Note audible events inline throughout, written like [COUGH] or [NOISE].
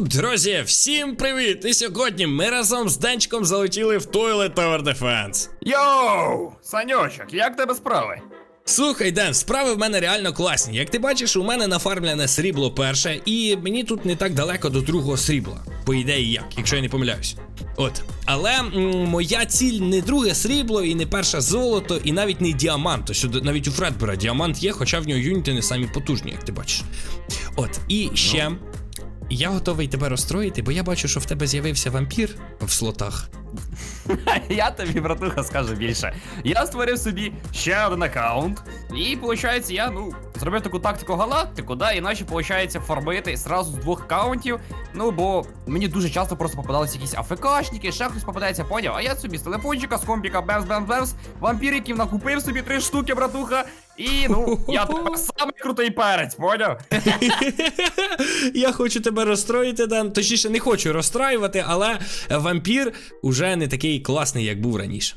Друзі, всім привіт! І сьогодні ми разом з Денчиком залетіли в Toilet Tower Defense. Йоу! Саньочок, як тебе справи? Слухай, Ден, справи в мене реально класні. Як ти бачиш, у мене нафармлене срібло перше, і мені тут не так далеко до другого срібла. По ідеї, як, якщо я не помиляюсь. От. Але м, моя ціль не друге срібло, і не перше золото, і навіть не діамант. То що навіть у Фредбера діамант є, хоча в нього юніти не самі потужні, як ти бачиш. От, і ще. Я готовий тебе розстроїти, бо я бачу, що в тебе з'явився вампір в слотах. [LAUGHS] Я тобі, братуха, скажу більше. Я створив собі ще один аккаунт. І виходить, я ну зробив таку тактику галактику, да, іначе виходить фармити зразу з двох аккаунтів. Ну бо мені дуже часто просто попадалися якісь АФКшники, ще хтось попадається, поняв. А я собі з телефончика, з компіка, бемс бемс бемс вампіриків накупив собі три штуки, братуха. І ну, я тепер [LAUGHS] самий крутий перець, поняв? [LAUGHS] Я хочу тебе розстроїти, Дан. Точніше, не хочу розстраювати, але вампір уже не такий класний, як був раніше.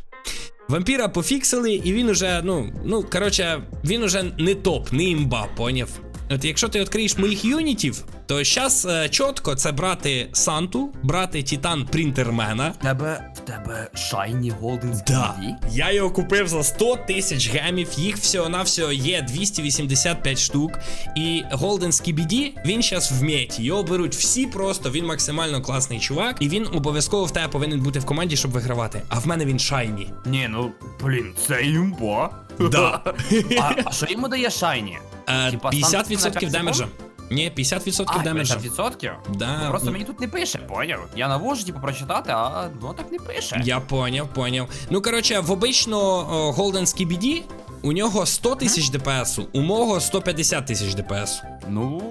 Вампіра пофіксили, і він уже, ну, ну, коротше, він уже не топ, не імба, поняв. От якщо ти відкриєш моїх юнітів, то зараз е, чітко це брати Санту, брати Титан Принтермена. В тебе в тебе шайні голден Да. Я його купив за 100 тисяч гемів, їх всього-навсього є 285 штук. І Golden Skibidi, він зараз в меті. Його беруть всі просто, він максимально класний чувак, і він обов'язково в тебе повинен бути в команді, щоб вигравати. А в мене він шайні. Ні, ну блін, це імба. Да. [LAUGHS] А, а що йому дає шайні? Е, Типа, 50% стан- на демеджа. Ні, 50% демеджа. 50%? Да. Ну, просто мені тут не пише, поняв? Я навожу, типу, прочитати, а ну так не пише. Я поняв, поняв. Ну, коротше, в обичного Golden Skibidi у нього 100 тисяч ДПСу, у мого 150 тисяч ДПСу. Ну,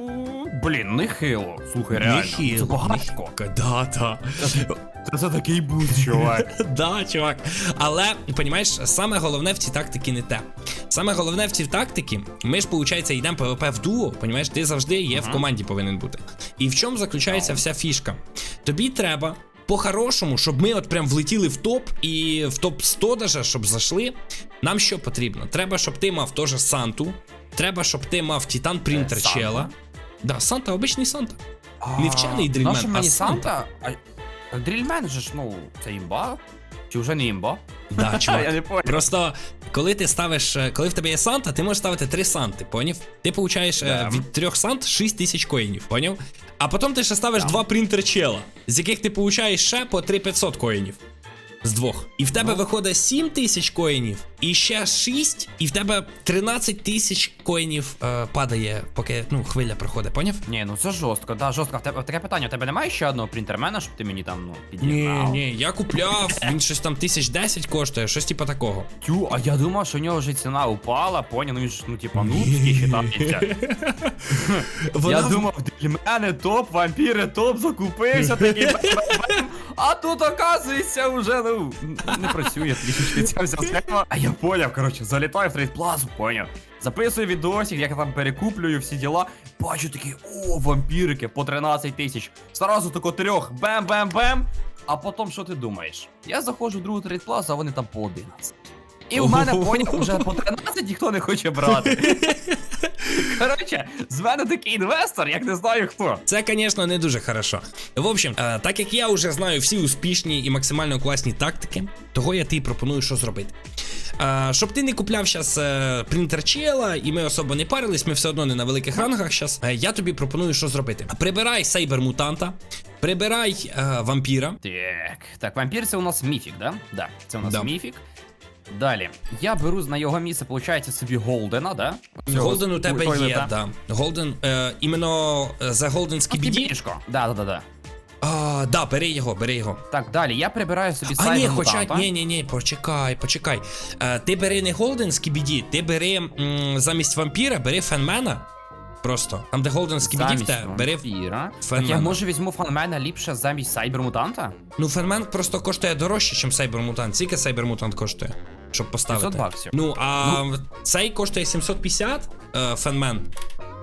блін, нехило. Слухай, реально. Це багатько. Да, да. Це, це такий буст, чувак. [LAUGHS] Да, чувак. Але, понімаєш, саме головне в цій тактиці не те. Саме головне в цій тактиці, ми ж, виходить, йдемо ПВП в дуо, понімаєш, ти завжди є в команді повинен бути. І в чому заключається вся фішка? Тобі треба. По-хорошому, щоб ми от прям влетіли в топ і в топ 100 даже, щоб зайшли. Нам що потрібно? Треба, щоб ти мав теж Санту. Треба, щоб ти мав Титан Принтер Е, чела. Да, Санта, обичний Санта. Не вчений дрільмен, а Санта. Санта? А дрільмен же ж, ну, це імба? Чи вже не імба? Да, [LAUGHS] чувак. Я не понял. Просто коли ти ставиш, е, коли в тебе є Санта, ти можеш ставити три Санти, поняв? Ти получаєш е, Да. від трьох Сант 6 тисяч коїнів, поняв? А потім ти ще ставиш два принтер чела, з яких ти получаєш ще по 3500 коїнів. З двох. І в тебе виходить 7 тисяч коїнів, і ще 6, і в тебе 13 тисяч коїнів е, падає, поки ну, хвиля проходить, поняв? Ні, ну це жорстко, да, жорстко. В тебе таке питання, у тебе немає ще одного принтермена, щоб ти мені там, ну, Ні, підігнав? ні, я купляв, він щось там тисяч 10 коштує, щось типу такого. Тю, а я думав, що у нього вже ціна упала, поняв, ну він ж, ну, типа, нубський вважається. [LAUGHS] Я думав, для мене топ, вампіри топ, закупився такий. бем-бем-бем. А тут, оказується, вже, ну, не працює трішечки ця вся схема. А я поняв, коротше, залітаю в трейд плазу, поняв. Записую відосик, як я там перекуплюю всі діла. Бачу такі, о, вампірики по 13 тисяч. Сразу тако трьох, бем-бем-бем. А потім що ти думаєш? Я заходжу в другу трейд плазу, а вони там по 11. І в мене поняв, вже по 13 ніхто не хоче брати. [LAUGHS] Коротше, з мене такий інвестор, як не знаю хто. Це, звісно, не дуже хорошо. В общем, е, так як я вже знаю всі успішні і максимально класні тактики, того я тобі пропоную, що зробити. Е, Щоб ти не купляв зараз принтер чела, і ми особо не парились, ми все одно не на великих рангах зараз. Я тобі пропоную, що зробити. Прибирай сайбер мутанта, прибирай е, вампіра. Так, так, вампір це у нас міфік, да? Да, це у нас Да. міфік. Далі, я беру на його місце, виходить, собі Голдена, да? Голден у тебе є, да. Голден, е, іменно е, за Голден Скібіді. Скібідішко. Да, да, да, да. А, да, бери його, бери його. Так, далі, я прибираю собі А ні, сайбер хоча мутанта. ні, ні, ні, почекай, почекай. Е, ти бери не Голден Скібіді, ти бери м, замість вампіра, бери фенмена. Просто. Там, де Голден Скібіді в Замість тебе, бери. вампіра. Так я може візьму фанмена ліпше замість сайбер-мутанта? Ну, фенмен просто коштує дорожче, ніж Сайбермутант. Скільки Сайбермутант коштує? Щоб поставити. 500 баксів. Ну, а цей коштує 750 е, фенмен.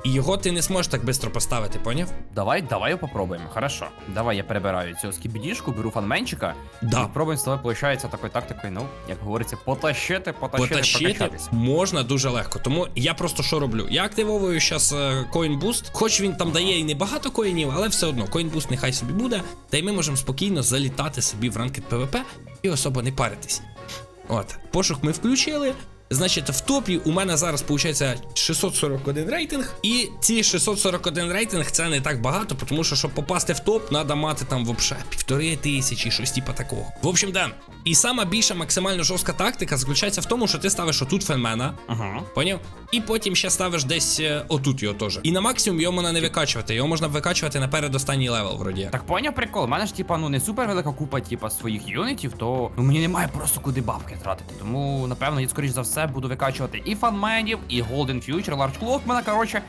І його ти не зможеш так швидко поставити, поняв? Давай, давай попробуємо. Хорошо. Давай я перебираю цю скібідішку, беру фанменчика. Да. І пробуємо з тобою, виходить, такою тактикою, ну, як говориться, потащити, потащити, Потащити можна дуже легко. Тому я просто що роблю? Я активовую зараз Coin Boost, хоч він там дає і не багато коїнів, але все одно Boost нехай собі буде. Та й ми можемо спокійно залітати собі в ранкет PvP і особо не паритись. От, пошук ми включили. Значить, в топі у мене зараз виходить 641 рейтинг. І ці 641 рейтинг це не так багато, тому що щоб попасти в топ, треба мати там вообще півтори тисячі, щось типа такого. В общем, да. І сама більша максимально жорстка тактика заключається в тому, що ти ставиш отут фенмена. Ага. Поняв? І потім ще ставиш десь е, отут його теж. І на максимум його можна не викачувати. Його можна викачувати на передостанній левел, вроді. Так поняв прикол, у мене ж типа ну не супер велика купа, типа своїх юнітів, то ну мені немає просто куди бабки тратити. Тому напевно я скоріш за все буду викачувати і фанменів, і Golden Future, Large Clockmana, коротше.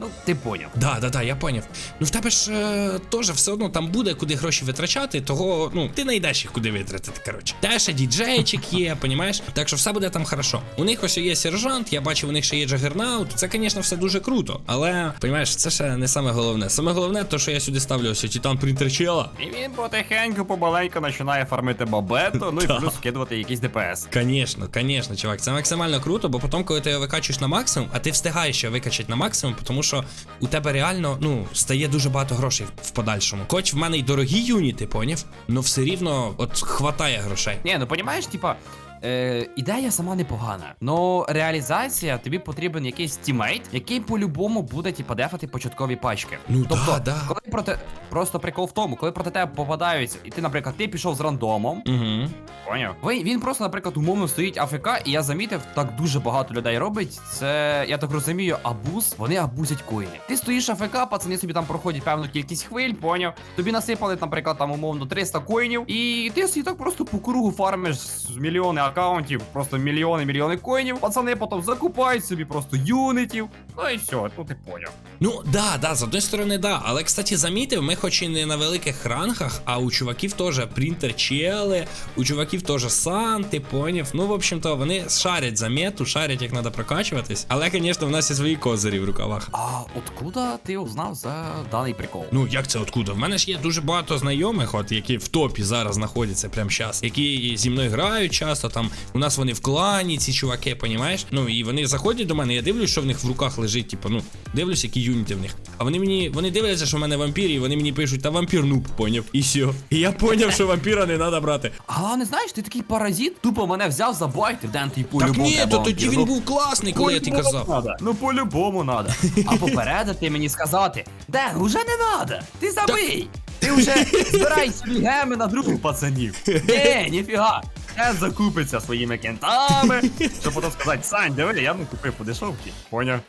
Ну, ти поняв. Да, да, да, я поняв. Ну в тебе ж е, теж все одно там буде куди гроші витрачати, того ну ти знайдеш їх куди витратити. Коротше, те ще діджейчик є, [LAUGHS] понімаєш? Так що все буде там хорошо. У них ось є сержант, я бачив, у них ще є джагернаут. Це, звісно, все дуже круто. Але понімаєш, це ще не саме головне. Саме головне, то що я сюди ставлю ось титан принтер чела. І він потихеньку, помаленьку починає фармити бабету, ну і плюс вкидувати якийсь ДПС. Конечно, конечно, чувак, це максимально круто, бо потім, коли ти його викачуєш на максимум, а ти встигаєш його викачати на максимум, тому що у тебе реально ну стає дуже багато грошей в подальшому. Хоч в мене й дорогі юніти, поняв? но все рівно от хватає грошей. Ні, ну понімаєш, типа. Е, ідея сама непогана, но реалізація тобі потрібен якийсь тімейт, який по-любому буде типа дефати початкові пачки. Ну тобто, да, да. коли проти просто прикол в тому, коли проти тебе попадаються, і ти, наприклад, ти пішов з рандомом, Угу. Поняв? Ви, він просто, наприклад, умовно стоїть АФК, і я замітив, так дуже багато людей робить. Це, я так розумію, абуз. Вони абузять коїни. Ти стоїш АФК, пацани собі там проходять певну кількість хвиль, поняв? Тобі насипали, наприклад, там умовно 300 коїнів, і ти собі так просто по кругу фармиш з мільйони аккаунтів, просто мільйони, мільйони коїнів. Пацани потім закупають собі просто юнітів. Ну і все, ну ти поняв. Ну да, да, з одної сторони, да. Але кстати, замітив, ми хоч і не на великих рангах, а у чуваків теж принтер чели, у чуваків теж сан, ти поняв. Ну, в общем-то, вони шарять за мету, шарять, як треба прокачуватись. Але, звісно, в нас є свої козирі в рукавах. А откуда ти узнав за даний прикол? Ну, як це откуда? В мене ж є дуже багато знайомих, от які в топі зараз знаходяться прямо зараз, які зі мною грають часто. Там у нас вони в клані, ці чуваки, понімаєш? Ну і вони заходять до мене, я дивлюсь, що в них в руках лежить, типу, ну, дивлюсь, які юніти в них. А вони мені вони дивляться, що в мене вампір, і вони мені пишуть, та вампір нуб, поняв. І все. І я поняв, що вампіра не треба брати. А не знаєш, ти такий паразит, тупо мене взяв за байти, ден ти Так по-любому. ні, то тоді він Ну, був класний, коли я по-любому казав. Ну по-любому надо. А попередити мені сказати, Ден, уже не надо. Ти забий. Ти вже збирай собі геми на других пацанів. [LAUGHS] Ні, ніфіга. Ден закупиться своїми кентами, щоб потім сказати, Сань, диви, я не купив по дешевці. Поняв?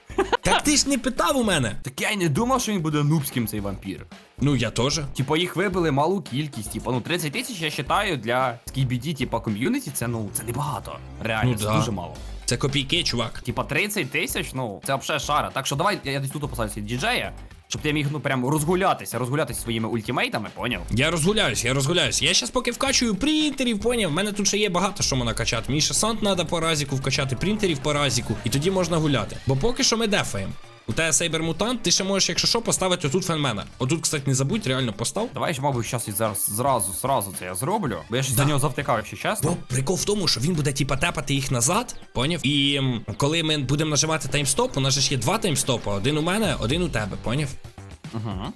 Так ти ж не питав у мене. Так я й не думав, що він буде нубським цей вампір. Ну я теж. Типа їх вибили малу кількість, типа, ну 30 тисяч я вважаю для скібіді, типа ком'юніті, це ну це небагато. Реально, Ну це да. дуже мало. Це копійки, чувак. Типа 30 тисяч, ну це взагалі шара. Так що давай я, десь тут поставлю діджея, щоб ти міг ну прям розгулятися, розгулятися своїми ультимейтами, поняв? Я розгуляюсь, я розгуляюсь. Я щас поки вкачую принтерів, поняв. В мене тут ще є багато що можна качати. Мені ще сант треба по разіку вкачати, принтерів по разіку, і тоді можна гуляти. Бо поки що ми дефаємо. Тебе сейбер мутант, ти ще можеш, якщо що, поставити отут фенмена. Отут, кстати, не забудь, реально постав. Давай ж, мабуть, зараз і зараз зразу, зразу це я зроблю. Бо я ж Да. за нього завтикав, якщо чесно. Бо прикол в тому, що він буде типа тепати їх назад, поняв? І м, коли ми будемо нажимати таймстоп, у нас же ж є два таймстопи: один у мене, один у тебе, поняв? Угу.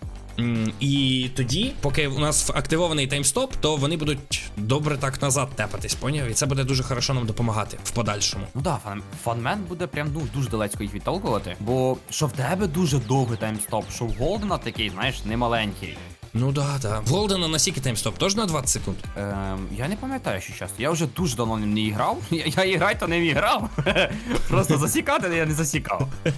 І тоді, поки у нас активований таймстоп, то вони будуть добре так назад тепатись, поняв? І це буде дуже хорошо нам допомагати в подальшому. Ну да, фан, фанмен буде прям ну дуже далеко їх відтолкувати. Бо що в тебе дуже довгий таймстоп, що в Голдена такий, знаєш, немаленький. Ну да, да. В Голдена на скільки таймстоп? Тож на 20 секунд. Ем, я не пам'ятаю, що часто. Я вже дуже давно ним не грав. [LAUGHS] Я, я і грати то не грав. [LAUGHS] Просто засікати я не засікав. [LAUGHS]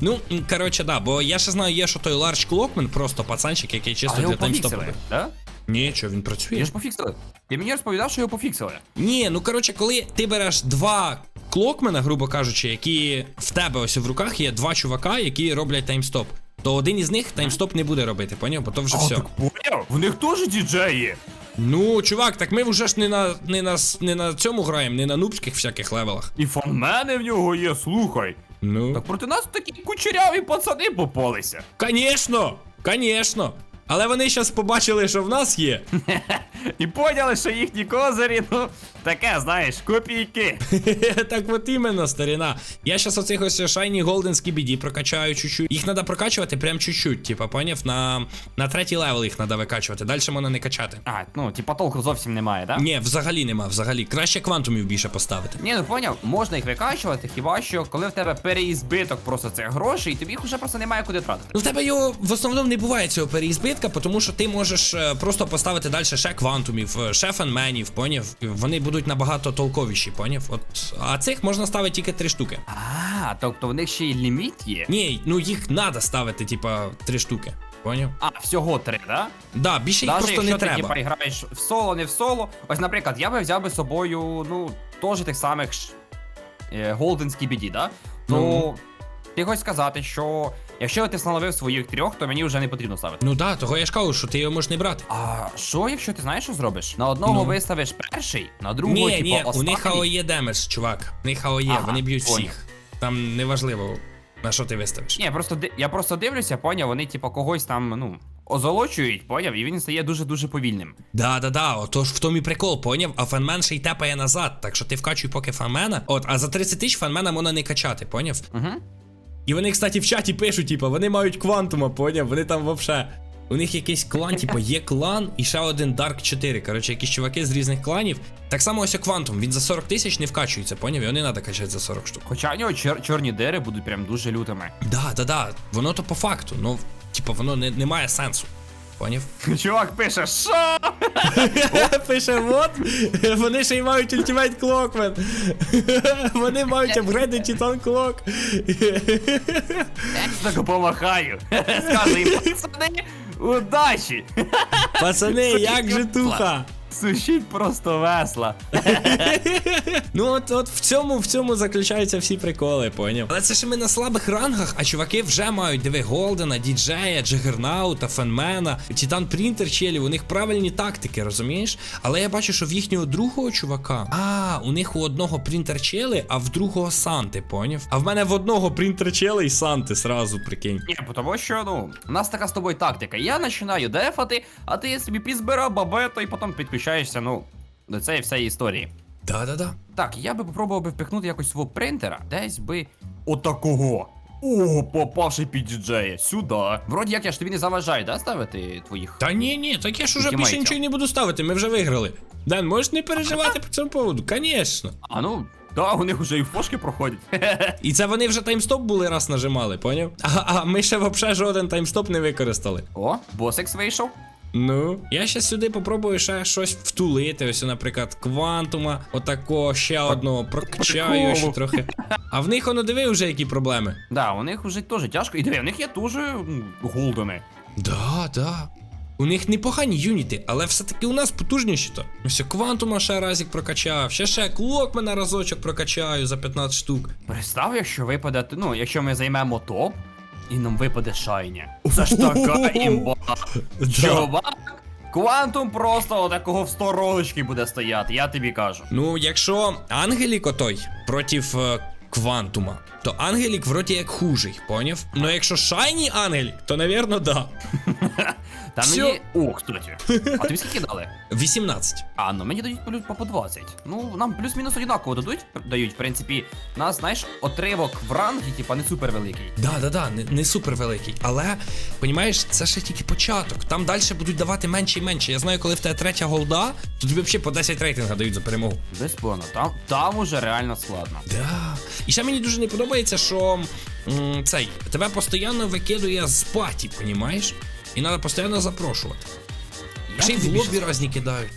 Ну, коротше, да, бо я ще знаю, є що той Large Clockman, просто пацанчик, який чисто А для таймстопу. да? Ні, що він працює. Я ж пофіксили. Ти мені розповідав, що його пофіксили. Ні, ну коротше, коли ти береш два клокмена, грубо кажучи, які в тебе ось в руках є два чувака, які роблять таймстоп. То один із них таймстоп не буде робити, поняв? Бо то вже все. так поняв? В них теж діджеї. Ну, чувак, так ми вже ж не на не на, не на цьому граємо, не на нубських всяких левелах. І фанмени в нього є, слухай. Ну. Так проти нас такі кучеряві пацани попалися. Конечно! Конечно! Але вони зараз побачили, що в нас є. [LAUGHS] І поняли, що їхні козирі, ну, таке, знаєш, копійки. [LAUGHS] так от іменно, старіна. Я зараз оцих ось Shiny Golden Skibidi прокачаю чуть-чуть. Їх треба прокачувати прям чуть-чуть, типа, поняв? На, на третій левел їх треба викачувати. Далі можна не качати. А, ну, типа толку зовсім немає, да? Ні, взагалі нема, взагалі. Краще квантумів більше поставити. Ні, ну поняв, можна їх викачувати, хіба що коли в тебе переізбиток просто цих грошей, і тобі їх уже просто немає куди тратити. Ну, в тебе його в основному не буває цього переізбитка, тому що ти можеш е, просто поставити далі ще квантумів, е, ще фенменів, поняв? Вони будуть набагато толковіші, поняв? От, а цих можна ставити тільки три штуки. А, тобто в них ще й ліміт є. Ні, ну їх треба ставити, типа, три штуки. Поняв? А, всього три, да? Да, більше їх Даже просто якщо не ти типа треба. граєш в соло, не в соло. Ось, наприклад, я би взяв би з собою, ну, теж тих самих е, Golden Skibidi, да? Ну. ти хочеш сказати, що якщо ти встановив своїх трьох, то мені вже не потрібно ставити. Ну да, того я ж кажу, що ти його можеш не брати. А що, якщо ти знаєш, що зробиш? На одного Ну. виставиш перший, на другого, Ні, типа, ні, у останній. них АОЄ демедж, чувак. У них АОЄ, Ага, вони б'ють поняв. всіх. Там неважливо, на що ти виставиш. Ні, просто ди- я просто дивлюся, поняв, вони типа когось там, ну, озолочують, поняв, і він стає дуже-дуже повільним. Да, да, да, отож в тому і прикол, поняв? А фанмен ще й тепає назад, так що ти вкачуй поки фанмена. От, а за 30 тисяч фанмена можна не качати, поняв? Угу. І вони, кстати, в чаті пишуть, типу, вони мають квантума, поняв? Вони там вообще. У них якийсь клан, типу, є клан і ще один Dark 4. Коротше, якісь чуваки з різних кланів. Так само ось квантум. Він за 40 тисяч не вкачується, поняв? Його не треба качати за 40 штук. Хоча у нього чор- чорні дири будуть прям дуже лютими. Да, да, да. Воно то по факту. Ну, типу, воно не, не має сенсу. Поняв? [LAUGHS] Чувак пише, що? [LAUGHS] Пише, вот. вони ще й мають ультимейт клокмен. [LAUGHS] Вони мають апгрейди Titan Clock. Я так помахаю. Скажу їм, пацани, удачі! Пацани, як же туха? Сушіть просто весла. Ну от, от в цьому в цьому заключаються всі приколи, поняв? Але це ж ми на слабих рангах, а чуваки вже мають диви Голдена, Діджея, Джигернаута, Фенмена, Титан Принтер челів, у них правильні тактики, розумієш? Але я бачу, що в їхнього другого чувака. А, у них у одного принтер чели, а в другого Санти, поняв? А в мене в одного принтер чели і Санти сразу, прикинь. Ні, тому що, ну, у нас така з тобою тактика. Я починаю дефати, а ти собі підзбирав бабето і потім підключаєшся, ну, до цієї всієї історії. Да-да-да. Так, я би попробував би впихнути якось свого принтера, десь би. Отакого. О, попавши під діджея, сюди. Вроді як я ж тобі не заважаю, да, ставити твоїх. Та ні, ні, так я ж уже більше нічого не буду ставити, ми вже виграли. Дан, можеш не переживати по цьому поводу, звісно. А ну, да, у них вже і фошки проходять. [LAUGHS] І це вони вже таймстоп були раз нажимали, поняв? А, а ми ще взагалі жоден таймстоп не використали. О, босикс вийшов. Ну, я ще сюди попробую ще щось втулити. Ось, наприклад, квантума, отако, ще одного прокачаю ще трохи. А в них воно диви вже які проблеми. Да, у них вже теж тяжко. І диви, у них є теж голдени. Да, да. У них непогані юніти, але все-таки у нас потужніші то. Ось квантума ще разик прокачав, ще ще клокмена разочок прокачаю за 15 штук. Представ, якщо випаде, ну, якщо ми займемо топ, і нам випаде шайня. [LAUGHS] Це ж така імба. Чувак, квантум просто отакого в стороночки буде стояти, я тобі кажу. Ну, якщо Ангелік отой проти е, квантума, то Ангелік вроді як хужий, поняв? Ну якщо Шайні Ангелік, то навірно да. [LAUGHS] Та Всьо. мені. О, кстати. А тобі скільки дали? [LAUGHS] 18. А, ну мені дають плюс по по 20. Ну, нам плюс-мінус однаково дадуть, дають, в принципі. Нас, знаєш, отривок в рангі, типа, не супер великий. Да, да, да, не, не супер великий. Але, понімаєш, це ще тільки початок. Там далі будуть давати менше і менше. Я знаю, коли в тебе третя голда, то тобі взагалі по 10 рейтинга дають за перемогу. Безпонно, там, там уже реально складно. Да. І ще мені дуже не подобається, що м, цей тебе постійно викидує з паті, понімаєш? І треба постійно запрошувати. Ще й в лобі разні кидають.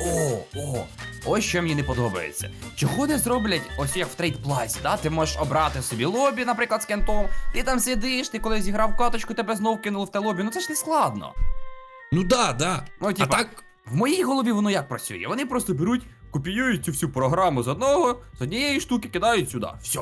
О, о, ось що мені не подобається. Чого не зроблять ось як в трейд плазі, да? Ти можеш обрати собі лобі, наприклад, з кентом. Ти там сидиш, ти коли зіграв каточку, тебе знов кинули в те лобі. Ну це ж не складно. Ну да, да. Ну, типа, а так. В моїй голові воно як працює? Вони просто беруть, копіюють цю всю програму з одного, з однієї штуки кидають сюди. Все.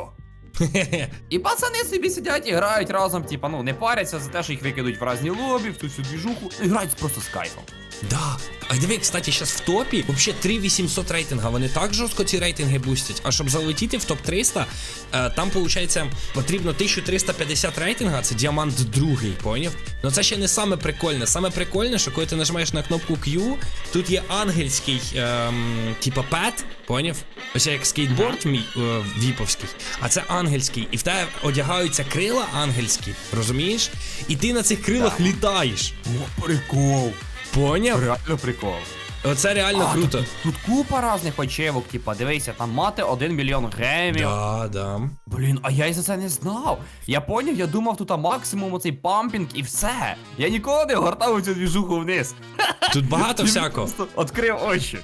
[LAUGHS] І пацани собі сидять і грають разом, типа, ну не паряться за те, що їх викидуть в разні лобі, в цю всю двіжуху. І грають просто з кайфом. Да. А диви, кстати, зараз в топі вообще 3800 рейтинга. Вони так жорстко ці рейтинги бустять. А щоб залетіти в топ 300, е, там виходить потрібно 1350 рейтинга, це діамант другий, поняв? Ну це ще не саме прикольне. Саме прикольне, що коли ти нажимаєш на кнопку Q, тут є ангельський, ем, типа пет, поняв? Ось як скейтборд мій е, віповський, а це ангельський. І в тебе одягаються крила ангельські, розумієш? І ти на цих крилах літаєш. О, прикол. Поняв? Реально прикол. Оце реально А, круто. Тут, тут купа різних очевок, типа, дивися, там мати 1 мільйон гемів. Да, да. Блін, а я і за це не знав. Я поняв, я думав тут а максимум оцей пампінг і все. Я ніколи не гортав цю двіжуху вниз. Тут багато всякого. Просто Відкрив очі.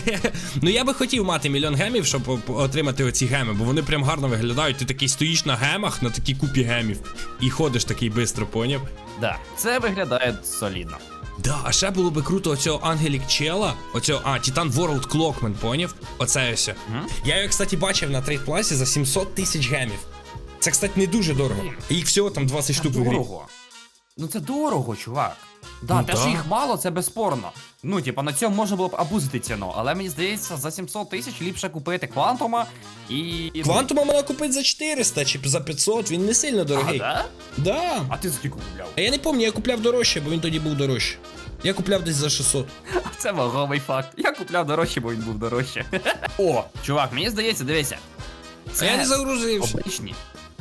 [LAUGHS] ну я би хотів мати мільйон гемів, щоб отримати оці геми, бо вони прям гарно виглядають. Ти такий стоїш на гемах, на такій купі гемів, і ходиш такий бистро, поняв? Да, це виглядає солідно. Да, а ще було би круто оцього Ангелік Чела, оцього, а, Титан World Clockman, поняв? Оце ось. Я його, кстати, бачив на трейд пласі за 700 тисяч гемів. Це, кстати, не дуже дорого. Їх всього там 20 штук в грі. Ну це дорого, чувак. Да, Ну те, да. що їх мало, це безспорно. Ну, типа, на цьому можна було б абузити ціну, але мені здається, за 700 тисяч ліпше купити квантума і. Квантума можна купити за 400 чи за 500, він не сильно А, дорогий. да? Да. а ти за скільки купляв? А я не пам'ятаю, я купляв дорожче, бо він тоді був дорожче. Я купляв десь за 600. [LAUGHS] Це вагомий факт. Я купляв дорожче, бо він був дорожче. [LAUGHS] О, чувак, мені здається, дивися. А я не загрузився. Обичні.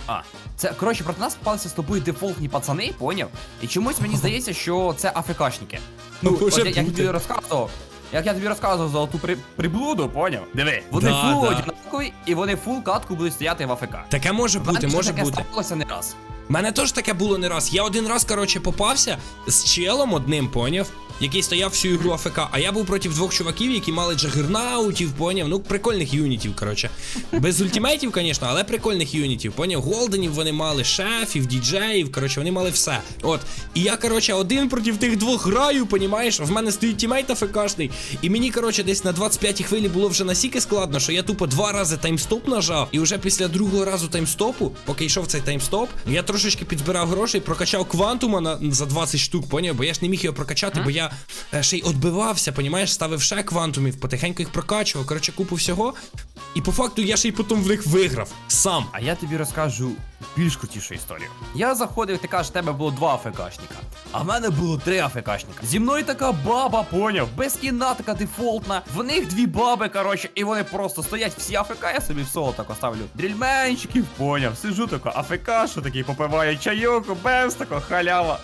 А, це коротше проти нас попалися з тобою дефолтні пацани, поняв? І чомусь мені [LAUGHS] здається, що це АФКшники. Ну, Може от я, я тобі розказував. Як я тобі розказував за ту при, приблуду, поняв? Диви, вони Да, фул да. однакові, і вони фул катку будуть стояти в АФК. Таке може бути, Мене може таке бути. сталося не раз. У мене теж таке було не раз. Я один раз, коротше, попався з челом одним, поняв, який стояв всю ігру АФК, а я був проти двох чуваків, які мали джагернаутів, поняв, ну прикольних юнітів, коротше. Без ультимейтів, звісно, але прикольних юнітів, поняв. Голденів вони мали, шефів, діджеїв, коротше, вони мали все. От. І я, коротше, один проти тих двох граю, понімаєш, в мене стоїть тімейт АФКшний, і мені, коротше, десь на 25-й хвилі було вже настільки складно, що я тупо два рази таймстоп нажав, і вже після другого разу таймстопу, поки йшов цей таймстоп, я трошечки підзбирав грошей, прокачав квантума на, за 20 штук, поняв, бо я ж не міг його прокачати, бо я е, ще й відбивався, понімаєш, ставив ще квантумів, потихеньку їх прокачував, коротше, купу всього. І по факту я ще й потім в них виграв. Сам. А я тобі розкажу більш крутішу історію. Я заходив, ти кажеш, в тебе було два АФКшника, а в мене було три АФКшника. Зі мною така баба, поняв, без кіна така дефолтна. В них дві баби, коротше, і вони просто стоять всі АФК, я собі в соло тако ставлю. Дрільменчиків, поняв, сижу тако, АФК, що такий попиваю чайок, бемс, тако халява.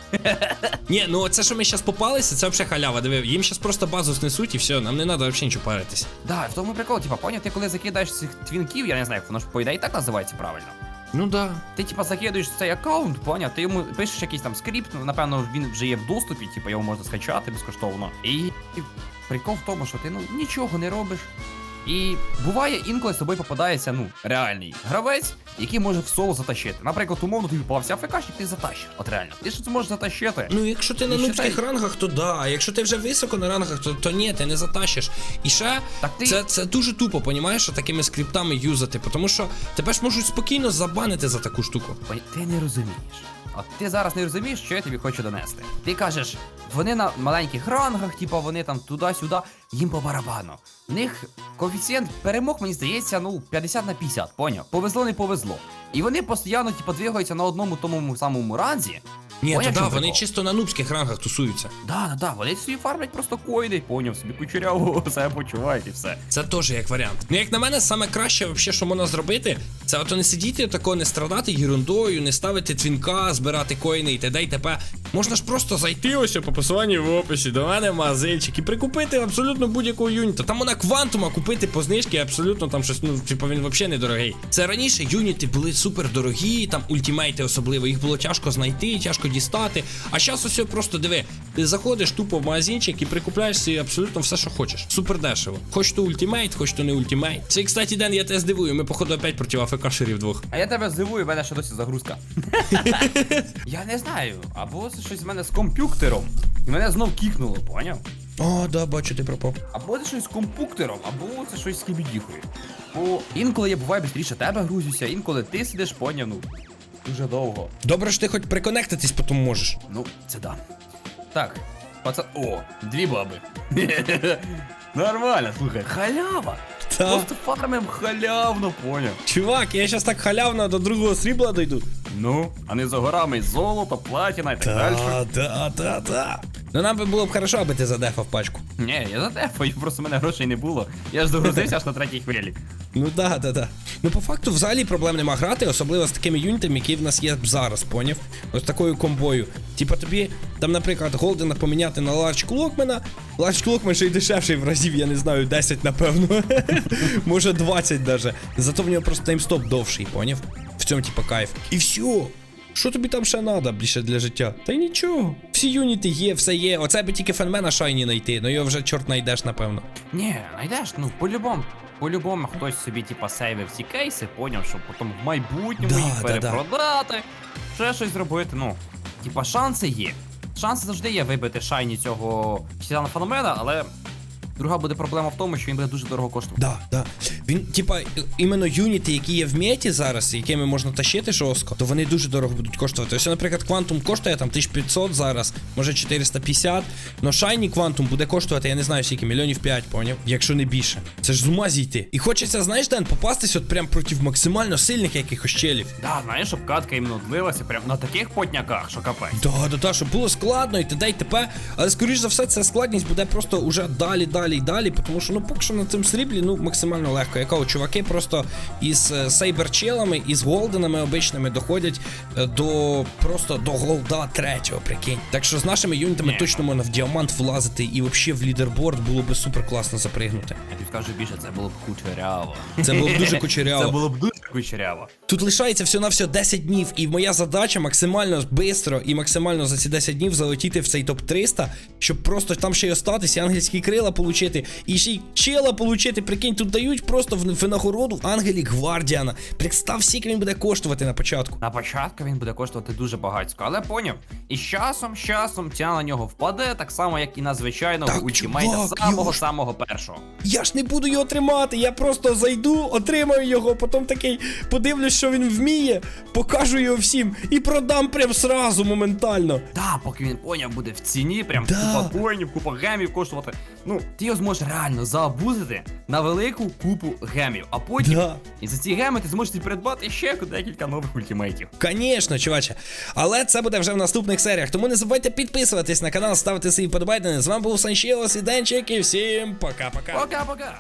Ні, ну це, що ми зараз попалися, це взагалі халява. Диви, їм зараз просто базу снесуть і все, нам не треба взагалі нічого паритись. Да, в тому прикол, типа, поняв, ти коли закидаєш цих твінків, я не знаю, як воно ж по ідеї так називається правильно. Ну да. Ти типа закидуєш цей аккаунт, поняв, ти йому пишеш якийсь там скрипт, ну, напевно, він вже є в доступі, типа його можна скачати безкоштовно. І, і прикол в тому, що ти ну нічого не робиш. І буває інколи з тобою попадається, ну, реальний гравець, який може в соло затащити. Наприклад, умовно тобі попався АФКшник, ти затащиш. От реально. Ти ж це можеш затащити. Ну, якщо ти на нубських рангах, то да. А якщо ти вже високо на рангах, то, то ні, ти не затащиш. І ще Так ти- це, це дуже тупо, понімаєш, що такими скриптами юзати, тому що тебе ж можуть спокійно забанити за таку штуку. Ти не розумієш. От ти зараз не розумієш, що я тобі хочу донести. Ти кажеш, вони на маленьких рангах, типа вони там туди-сюди, їм по барабану. В них коефіцієнт перемог, мені здається, ну 50 на 50, поняв? Повезло, не повезло. І вони постійно, типа, двигаються на одному тому самому ранзі. Ні, то да, вони чисто на нубських рангах тусуються. Да, да, да, вони собі фармлять просто коїни, поняв, собі кучеряву [LAUGHS] себе почувають і все. Це теж як варіант. Ну, як на мене, саме краще, вообще, що можна зробити, це ото не сидіти тако, не страдати ерундою, не ставити твінка, збирати коїни і т.д. і т.п. Можна ж просто зайти ось по посиланню в описі, до мене магазинчик і прикупити абсолютно будь-якого юніта. Там вона квантума купити по знижці, абсолютно там щось, ну, типу, він взагалі не дорогий. Це раніше юніти були супер дорогі, там ультимейти особливо, їх було тяжко знайти, тяжко дістати. А зараз ось просто диви, ти заходиш тупо в магазинчик і прикупляєш собі абсолютно все, що хочеш. Супер дешево. Хоч то ультимейт, хоч то не ультимейт. Це, кстати, Ден, я тебе здивую. Ми, походу, опять проти АФК-шерів двох. А я тебе здивую, в мене ще досі загрузка. [LAUGHS] я не знаю, або це щось в мене з комп'ютером. І мене знов кікнуло, поняв? О, да, бачу, ти пропав. Або це щось з комп'ютером, або це щось з кібідіхою. Бо інколи я буваю швидше тебе грузюся, інколи ти сидиш, поняв, ну, дуже довго. Добре, що ти хоч приконектитись потім можеш. Ну, це да. Так. Пацан. О, дві баби. [LAUGHS] Нормально, слухай, халява. Та. Просто фармим халявно, поняв. Чувак, я щас так халявно до другого срібла дойду. Ну, а не за горами золото, платіна і так далі. Та, та, та, та. Ну нам би було б хорошо, аби ти задефав пачку. Ні, я задефаю, просто в мене грошей не було. Я ж загрузився аж на третій хвилі. Ну да, да, да. Ну по факту взагалі проблем нема грати, особливо з такими юнітами, які в нас є зараз, поняв? Ось такою комбою. Типа тобі, там, наприклад, Голдена поміняти на Ларч Клокмена. Ларч Клокмен ще й дешевший в разів, я не знаю, 10, напевно. [LAUGHS] Може 20 даже. Зато в нього просто таймстоп довший, поняв? В цьому типа кайф. І все. Що тобі там ще треба більше для життя? Та й нічого. Всі юніти є, все є. Оце би тільки фенмена шайні знайти, ну його вже чорт знайдеш, напевно. Ні, знайдеш, ну по-любому. По-любому хтось собі, типа, сейвив ці кейси, поняв, щоб потім в майбутньому Да, їх да, да. перепродати, ще щось зробити. Ну, типа, шанси є. Шанси завжди є вибити шайні цього Титана Феномена, але друга буде проблема в тому, що він буде дуже дорого коштувати. Да, да. Він, типа, іменно юніти, які є в меті зараз, якими можна тащити жорстко, то вони дуже дорого будуть коштувати. Ось, наприклад, Quantum коштує там 1500 зараз, може 450. Но Shiny Quantum буде коштувати, я не знаю скільки, мільйонів 5, поняв? Якщо не більше. Це ж з ума зійти. І хочеться, знаєш, Ден, попастись от прям проти максимально сильних якихось челів. Да, знаєш, щоб катка іменно длилася прям на таких потняках, що капець. Да, да, да, щоб було складно і т.д. і т.п. Але скоріш за все, ця складність буде просто уже далі, далі і далі. Тому що ну поки що на цим сріблі ну максимально легко. Яка чуваки просто із е, сейберчелами, із голденами обичними доходять е, до просто до голда третього, прикинь. Так що з нашими юнітами Ні. точно можна в діамант влазити і взагалі в лідерборд було би супер класно запригнути. Я тобі скажу більше, це було б кучеряво. Це було б дуже Це було б дуже кучеряво. Тут лишається все на все 10 днів, і моя задача максимально швидко і максимально за ці 10 днів залетіти в цей топ 300, щоб просто там ще й остатись, і ангельські крила получити, і ще й чела получити. Прикинь, тут дають просто в винагороду ангелі гвардіана. Представ, скільки він буде коштувати на початку. На початку він буде коштувати дуже багатько, але поняв. І з часом, з часом ціна на нього впаде, так само, як і на звичайного Так, самого ж- самого першого. Я ж не буду його тримати, я просто зайду, отримаю його, потім такий подивлюсь, що він вміє, покажу його всім і продам прям сразу моментально. Да, поки він поняв буде в ціні, прям Да. купа коїнів, купа гемів коштувати. Ну, ти його зможеш реально заабузити на велику купу гемів. А потім Да. і за ці геми ти зможеш придбати ще декілька нових ультимейтів. Конечно, чуваче. Але це буде вже в наступних серіях. Тому не забувайте підписуватись на канал, ставити свої подобайдени. З вами був Санчелос і Денчик, і всім пока-пока. Пока-пока!